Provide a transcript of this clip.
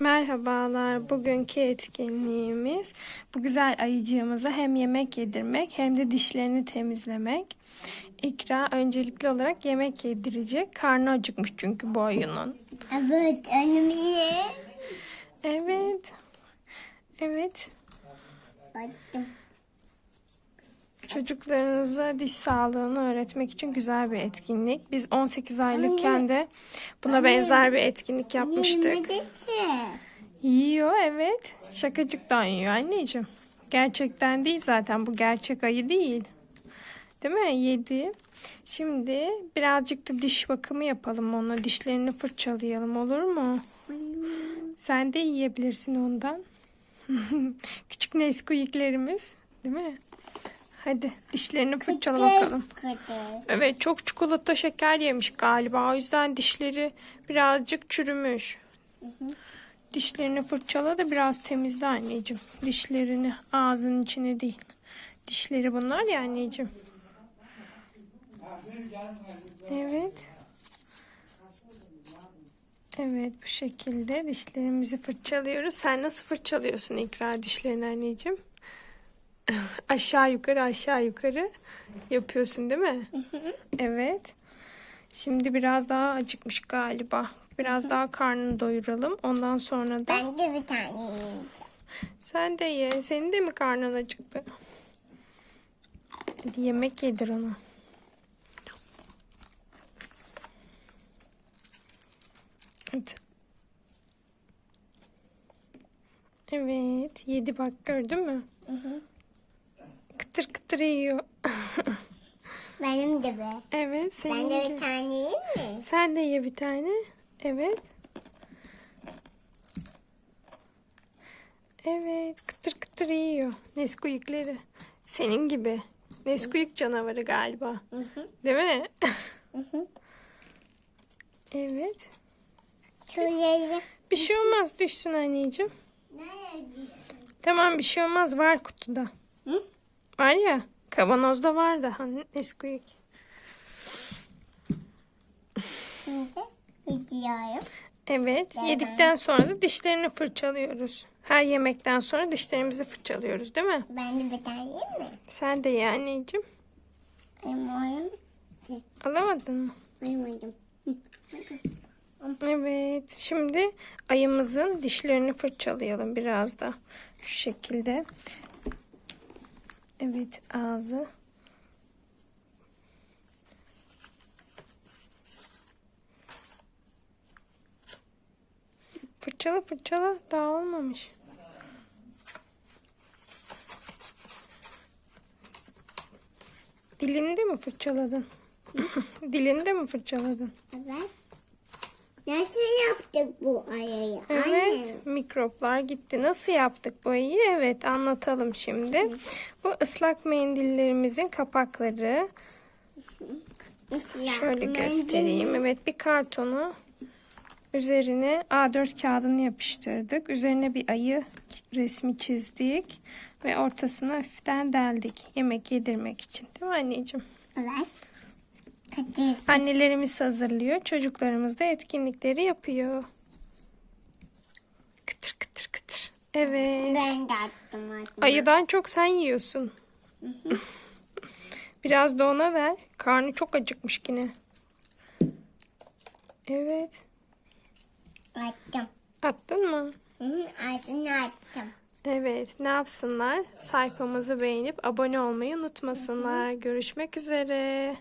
Merhabalar. Bugünkü etkinliğimiz bu güzel ayıcığımıza hem yemek yedirmek hem de dişlerini temizlemek. İkra öncelikli olarak yemek yedirecek. Karnı acıkmış çünkü bu ayının. Evet önümü Evet. Evet. baktım. Çocuklarınıza diş sağlığını öğretmek için güzel bir etkinlik. Biz 18 aylıkken de buna benzer bir etkinlik yapmıştık. Yiyor evet. Şakacıktan yiyor anneciğim. Gerçekten değil zaten bu gerçek ayı değil. Değil mi? Yedi. Şimdi birazcık da diş bakımı yapalım ona. Dişlerini fırçalayalım olur mu? Sen de yiyebilirsin ondan. Küçük Nesquik'lerimiz. Değil mi? Hadi dişlerini fırçala bakalım. Evet çok çikolata şeker yemiş galiba. O yüzden dişleri birazcık çürümüş. Dişlerini fırçala da biraz temizle anneciğim. Dişlerini ağzının içine değil. Dişleri bunlar ya anneciğim. Evet. Evet bu şekilde dişlerimizi fırçalıyoruz. Sen nasıl fırçalıyorsun ikrar dişlerini anneciğim? aşağı yukarı aşağı yukarı yapıyorsun değil mi? Evet. Şimdi biraz daha acıkmış galiba. Biraz daha karnını doyuralım. Ondan sonra da Ben de bir tane yiyeceğim. sen de ye. Senin de mi karnın acıktı? Hadi yemek yedir ona. Hadi. Evet. Yedi bak gördün mü? Kıtır kıtır yiyor. Benim de be. evet. Ben Senin de de. bir tane yiyeyim mi? Sen de ye bir tane. Evet. Evet. Kıtır kıtır yiyor. Nesquik'leri. Senin gibi. Nesquik canavarı galiba. Değil mi? evet. Şöyle. Bir şey olmaz. Düşsün anneciğim. Nerede? Tamam bir şey olmaz. Var kutuda. Hı? Var ya. Kavanozda var daha Nesquik. Şimdi gidiyorum. Evet. Ben- Yedikten sonra da dişlerini fırçalıyoruz. Her yemekten sonra dişlerimizi fırçalıyoruz değil mi? Ben de bir tane yiyeyim mi? Sen de ye anneciğim. Ayımarım. Alamadın mı? Ayımadım. Evet. Şimdi ayımızın dişlerini fırçalayalım biraz da. Şu şekilde. Evet ağzı. Fırçala fırçala. Daha olmamış. Dilini de mi fırçaladın? Dilini de mi fırçaladın? Evet. Nasıl yaptık bu ayayı? Evet, Anne. mikroplar gitti. Nasıl yaptık bu ayı? Evet, anlatalım şimdi. Bu ıslak mendillerimizin kapakları. Şöyle göstereyim. Evet, bir kartonu üzerine A4 kağıdını yapıştırdık. Üzerine bir ayı resmi çizdik ve ortasına hafiften deldik. Yemek yedirmek için. Değil mi anneciğim? Evet. Annelerimiz hazırlıyor. Çocuklarımız da etkinlikleri yapıyor. Kıtır kıtır kıtır. Evet. Ben de attım artık. Ayıdan çok sen yiyorsun. Biraz da ona ver. Karnı çok acıkmış yine. Evet. Attım. Attın mı? Ağzını attım. Evet. Ne yapsınlar? Sayfamızı beğenip abone olmayı unutmasınlar. Görüşmek üzere.